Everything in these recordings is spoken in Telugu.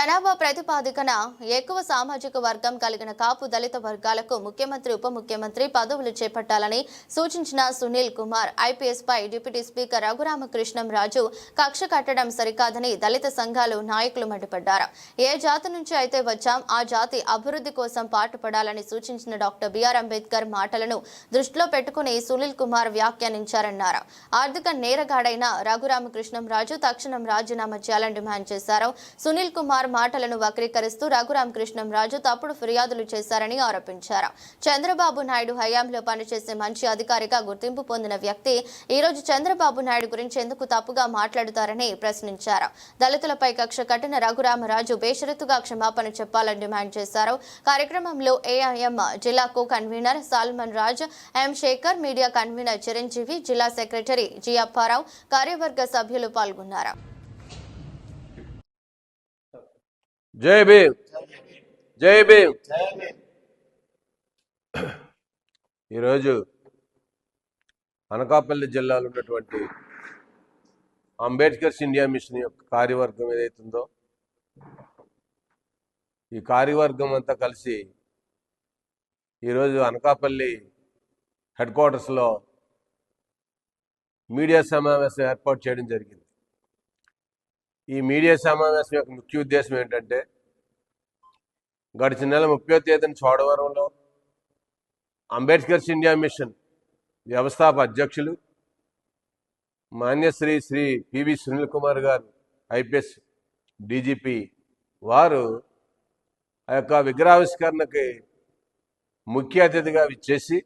జనాభా ప్రతిపాదికన ఎక్కువ సామాజిక వర్గం కలిగిన కాపు దళిత వర్గాలకు ముఖ్యమంత్రి ఉప ముఖ్యమంత్రి పదవులు చేపట్టాలని సూచించిన సునీల్ కుమార్. ఐపీఎస్ పై డిప్యూటీ స్పీకర్ రఘురామకృష్ణం రాజు కక్ష కట్టడం సరికాదని దళిత సంఘాలు నాయకులు మండిపడ్డారు. ఏ జాతి నుంచి అయితే వచ్చాం ఆ జాతి అభివృద్ధి కోసం పాటుపడాలని సూచించిన డాక్టర్ బిఆర్ అంబేద్కర్ మాటలను దృష్టిలో పెట్టుకుని సునీల్ కుమార్ వ్యాఖ్యానించారన్నారు. ఆర్థిక నేరగాడైన రఘురామకృష్ణం రాజు తక్షణం రాజీనామా చేయాలని డిమాండ్ చేశారు. సునీల్ కుమార్ మాటలను వక్రీకరిస్తూ రఘురామకృష్ణం రాజు తప్పుడు ఫిర్యాదులు చేశారని ఆరోపించారు. చంద్రబాబు నాయుడు హయాంలో పనిచేసే మంచి అధికారిగా గుర్తింపు పొందిన వ్యక్తి ఈరోజు చంద్రబాబు నాయుడు గురించి ఎందుకు తప్పుగా మాట్లాడుతారని ప్రశ్నించారు. దళితులపై కక్ష కట్టిన రఘురామరాజు బేషరతుగా క్షమాపణ చెప్పాలని డిమాండ్ చేశారు. కార్యక్రమంలో ఏఐఎం జిల్లా co convener Salman Raj M Shekhar media convener Chiranjeevi జిల్లా సెక్రటరీ జి అప్పారావు కార్యవర్గ సభ్యులు పాల్గొన్నారు. జై భీమ్. జై భీమ్. ఈరోజు అనకాపల్లి జిల్లాలో ఉన్నటువంటి అంబేద్కర్స్ ఇండియా మిషన్ యొక్క కార్యవర్గం ఏదైతుందో ఈ కార్యవర్గం అంతా కలిసి ఈరోజు అనకాపల్లి హెడ్ క్వార్టర్స్లో మీడియా సమావేశం ఏర్పాటు చేయడం జరిగింది. ఈ మీడియా సమావేశం యొక్క ముఖ్య ఉద్దేశం ఏంటంటే గడిచిన నెల ముప్పై తేదీన చోడవరంలో అంబేద్కర్స్ ఇండియా మిషన్ వ్యవస్థాప అధ్యక్షులు మాన్యశ్రీ శ్రీ పివి సునీల్ కుమార్ గారు ఐపీఎస్ డీజీపీ వారు ఆ యొక్క విగ్రహావిష్కరణకి ముఖ్య అతిథిగా విచ్చేసి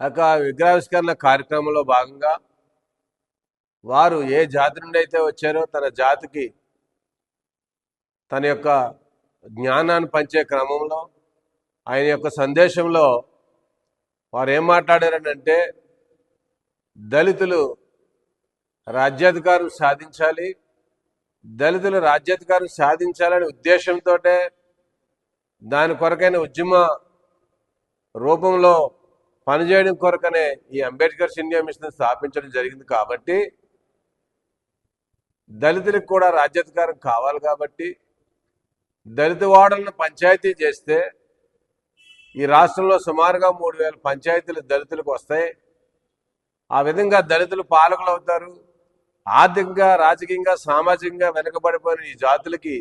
ఆ యొక్క విగ్రహావిష్కరణ కార్యక్రమంలో భాగంగా వారు ఏ జాతి నుండి అయితే వచ్చారో తన జాతికి తన యొక్క జ్ఞానాన్ని పంచే క్రమంలో ఆయన యొక్క సందేశంలో వారు ఏం మాట్లాడారనంటే దళితులు రాజ్యాధికారం సాధించాలి దళితులు రాజ్యాధికారం సాధించాలనే ఉద్దేశంతో దాని కొరకైన ఉద్యమ రూపంలో పనిచేయడం కొరకనే ఈ అంబేద్కర్ ఇండియా మిషన్ స్థాపించడం జరిగింది కాబట్టి దళితులకు కూడా రాజ్యాధికారం కావాలి కాబట్టి దళిత వాడలను పంచాయతీ చేస్తే ఈ రాష్ట్రంలో సుమారుగా మూడు వేల పంచాయతీలు దళితులకు వస్తాయి. ఆ విధంగా దళితులు పాలకులు అవుతారు. ఆర్థికంగా రాజకీయంగా సామాజికంగా వెనుకబడిపోయిన ఈ జాతులకి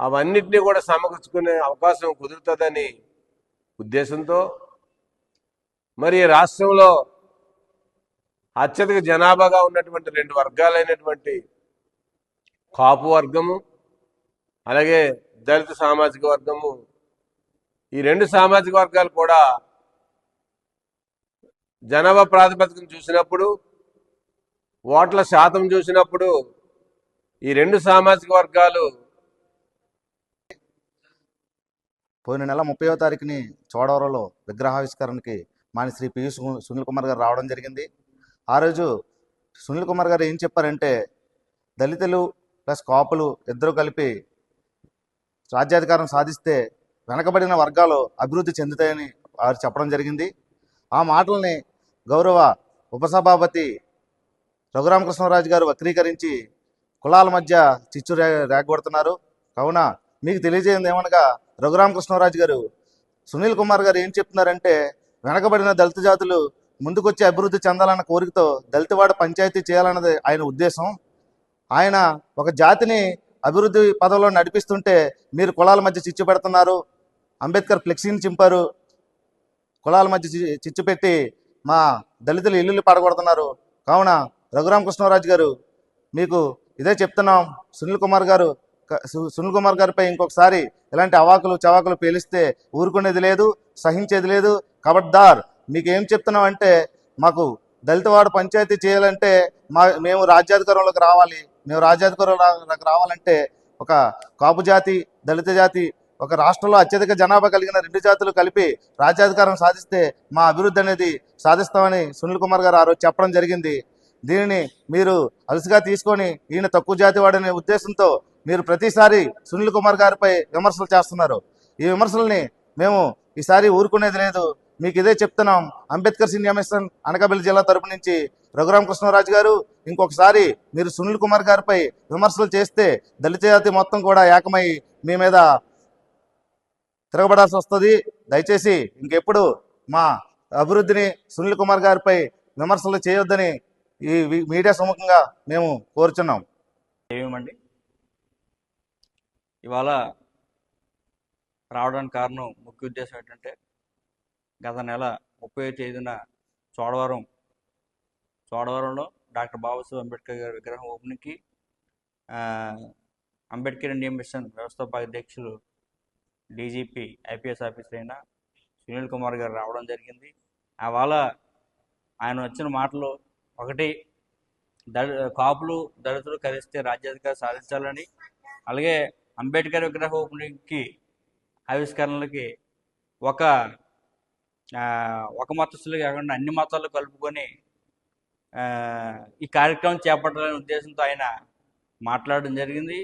అవన్నిటినీ కూడా సమకూర్చుకునే అవకాశం కుదురుతుందని ఉద్దేశంతో మరి ఈ రాష్ట్రంలో అత్యధిక జనాభాగా ఉన్నటువంటి రెండు వర్గాలైనటువంటి కాపు వర్గము అలాగే దళిత సామాజిక వర్గము. ఈ రెండు సామాజిక వర్గాలు కూడా జనాభా ప్రాతిపదికన చూసినప్పుడు ఓట్ల శాతం చూసినప్పుడు ఈ రెండు సామాజిక వర్గాలు పోయిన నెల ముప్పైవ తారీఖుని చోడవరంలో విగ్రహావిష్కరణకి మాని శ్రీ పియు సునీల్ కుమార్ గారు రావడం జరిగింది. ఆ రోజు సునీల్ కుమార్ గారు ఏం చెప్పారంటే దళితులు ప్లస్ కాపులు ఇద్దరు కలిపి రాజ్యాధికారం సాధిస్తే వెనకబడిన వర్గాలు అభివృద్ధి చెందుతాయని వారు చెప్పడం జరిగింది. ఆ మాటల్ని గౌరవ ఉపసభాపతి రఘురామకృష్ణరాజు గారు వక్రీకరించి కులాల మధ్య చిచ్చు రే రేగొడుతున్నారు కావున మీకు తెలియజేయండి ఏమనగా రఘురామకృష్ణరాజు గారు సునీల్ కుమార్ గారు ఏం చెప్తున్నారంటే వెనకబడిన దళిత జాతులు ముందుకొచ్చి అభివృద్ధి చెందాలన్న కోరికతో దళితవాడ పంచాయతీ చేయాలన్నది ఆయన ఉద్దేశం. ఆయన ఒక జాతిని అభివృద్ధి పదంలో నడిపిస్తుంటే మీరు కులాల మధ్య చిచ్చు పెడుతున్నారు. అంబేద్కర్ ఫ్లెక్సీని చింపారు. కులాల మధ్య చి- చిచ్చు పెట్టి మా దళితులు ఇల్లులు పడగొడుతున్నారు. కావున రఘురామకృష్ణరాజు గారు మీకు ఇదే చెప్తున్నాం. సునీల్ కుమార్ గారు సునీల్ కుమార్ గారిపై ఇంకొకసారి ఇలాంటి అవాకులు చవాకులు పేలిస్తే ఊరుకునేది లేదు సహించేది లేదు. కబడ్దార్ మీకు ఏం చెప్తున్నాం అంటే మాకు దళితవాడ పంచాయతీ చేయాలంటే మా మేము రాజ్యాధికారంలోకి రావాలి. మేము రాజ్యాధికారంలోకి రావాలంటే ఒక కాపు జాతి దళిత జాతి ఒక రాష్ట్రంలో అత్యధిక జనాభా కలిగిన రెండు జాతులు కలిపి రాజ్యాధికారం సాధిస్తే మా అభివృద్ధి అనేది సాధిస్తామని సునీల్ కుమార్ గారు ఆ రోజు చెప్పడం జరిగింది. దీనిని మీరు అలసిగా తీసుకొని ఈయన తక్కువ జాతి వాడనే ఉద్దేశంతో మీరు ప్రతిసారి సునీల్ కుమార్ గారిపై విమర్శలు చేస్తున్నారు. ఈ విమర్శల్ని మేము ఈసారి ఊరుకునేది లేదు. మీకు ఇదే చెప్తున్నాం. అంబేద్కర్ సీనియర్ మిషన్ అనకాపల్లి జిల్లా తరపు నుంచి రఘురామకృష్ణరాజు గారు ఇంకొకసారి మీరు సునీల్ కుమార్ గారిపై విమర్శలు చేస్తే దళిత జాతి మొత్తం కూడా ఏకమై మీ మీద తిరగబడాల్సి వస్తుంది. దయచేసి ఇంకెప్పుడు మా అభివృద్ధిని సునీల్ కుమార్ గారిపై విమర్శలు చేయొద్దని ఈ మీడియా సముఖంగా మేము కోరుచున్నాం. ఏమండి ఇవాళ రావడానికి కారణం ముఖ్య ఉద్దేశం ఏంటంటే గత నెల ముప్పై తేదీన చోడవరం చోడవరంలో డాక్టర్ బాబాసాహెబ్ అంబేద్కర్ గారి విగ్రహం ఓపెనింగ్కి అంబేద్కర్ ఇండియన్ మిషన్ వ్యవస్థాపక అధ్యక్షులు డీజీపీ ఐపీఎస్ ఆఫీసర్ అయిన సునీల్ కుమార్ గారు రావడం జరిగింది. అవాళ ఆయన వచ్చిన మాటలు ఒకటి దళ కాపులు దళితులు కలిస్తే రాజ్యాధికారం సాధించాలని అలాగే అంబేద్కర్ విగ్రహ ఓపెనింగ్కి ఆవిష్కరణలకి ఒక ఒక మతస్థులు కాకుండా అన్ని మతాలు కలుపుకొని ఈ కార్యక్రమం చేపట్టాలనే ఉద్దేశంతో ఆయన మాట్లాడడం జరిగింది.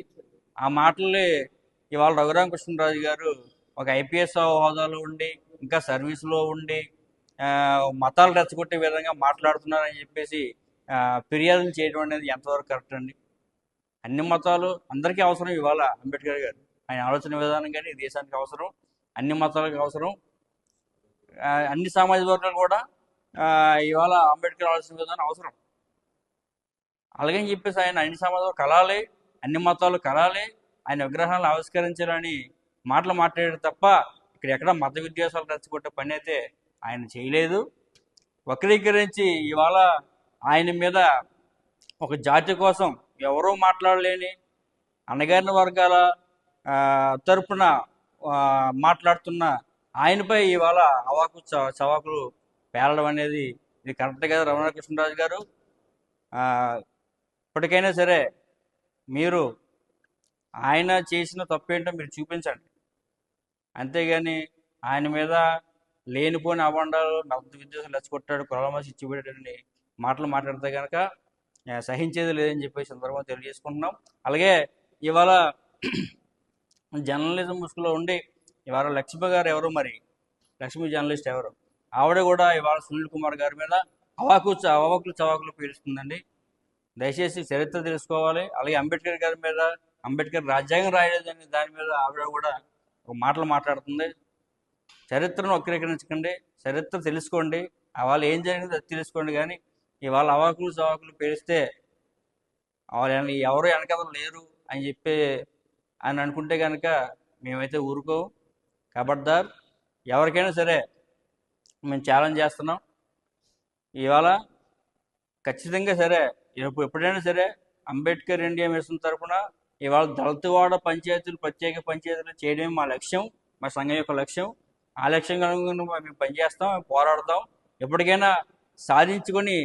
ఆ మాటల్ని ఇవాళ రఘురామకృష్ణరాజు గారు ఒక ఐపీఎస్ హోదాలో ఉండి ఇంకా సర్వీస్లో ఉండి మతాలు రెచ్చగొట్టే విధంగా మాట్లాడుతున్నారని చెప్పేసి ఫిర్యాదులు చేయడం అనేది ఎంతవరకు కరెక్ట్ అండి? అన్ని మతాలు అందరికీ అవసరం ఇవాళ అంబేద్కర్ గారు. ఆయన ఆలోచన విధానం కానీ ఈ దేశానికి అవసరం. అన్ని మతాలకు అవసరం. అన్ని సామాజిక వర్గాలు కూడా ఇవాళ అంబేద్కర్ ఆలోచన విధానం అవసరం. అలాగని చెప్పేసి ఆయన అన్ని సమాజాలు కలాలి అన్ని మతాలు కలాలి ఆయన విగ్రహాలను ఆవిష్కరించాలని మాటలు మాట్లాడారు తప్ప ఇక్కడ ఎక్కడ మత విద్వేషాలు రెచ్చగొట్టే పని అయితే ఆయన చేయలేదు. వక్రీకరించి ఇవాళ ఆయన మీద ఒక జాతి కోసం ఎవరూ మాట్లాడలేని అన్నగారిన వర్గాల తరపున మాట్లాడుతున్న ఆయనపై ఇవాళ అవాకు చవాకులు పేలడం అనేది ఇది కరెక్ట్ కదా రమణకృష్ణరాజు గారు? ఇప్పటికైనా సరే మీరు ఆయన చేసిన తప్పేంటో మీరు చూపించండి. అంతేగాని ఆయన మీద లేనిపోని అవండాలు మత విద్యుత్ లచ్చగొట్టాడు కులమసి ఇచ్చిపెట్టాడని మాటలు మాట్లాడితే కనుక సహించేది లేదని చెప్పేసి సందర్భంగా తెలియజేసుకుంటున్నాం. అలాగే ఇవాళ జర్నలిజం ముసుగులో ఉండి ఇవాళ లక్ష్మి గారు ఎవరు మరి? లక్ష్మి జర్నలిస్ట్ ఎవరు? ఆవిడ కూడా ఇవాళ సునీల్ కుమార్ గారి మీద అవాకు అవాకులు చవాకులు పీలుస్తుందండి. దయచేసి చరిత్ర తెలుసుకోవాలి. అలాగే అంబేద్కర్ గారి మీద అంబేద్కర్ రాజ్యాంగం రాయలేదని దాని మీద ఆవిడ కూడా ఒక మాటలు మాట్లాడుతుంది. చరిత్రను వక్రీకరించకండి. చరిత్ర తెలుసుకోండి. వాళ్ళ ఏం జరిగిందో అది తెలుసుకోండి. కానీ ఇవాళ అవాకులు చవాకులు పేలిస్తే వాళ్ళు ఎవరు వెనకదలు లేరు అని చెప్పి అని అనుకుంటే కనుక మేమైతే ఊరుకోవు ఖబర్దార్ ఎవరికైనా సరే మేము ఛాలెంజ్ చేస్తున్నాం. ఇవాళ ఖచ్చితంగా సరే ఎప్పుడైనా సరే అంబేద్కర్ ఇండియా మిషన్ తరఫున ఇవాళ దళితవాడ పంచాయతీలు ప్రత్యేక పంచాయతీలు చేయడమే మా లక్ష్యం మా సంఘం యొక్క లక్ష్యం. ఆ లక్ష్యంగా అనుగుణంగా మేము పనిచేస్తాం పోరాడతాం. ఎప్పటికైనా సాధించుకొని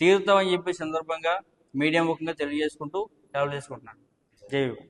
తీరుతామని చెప్పే సందర్భంగా మీడియా ముఖంగా తెలియజేసుకుంటూ సెలవు చేసుకుంటున్నాను జై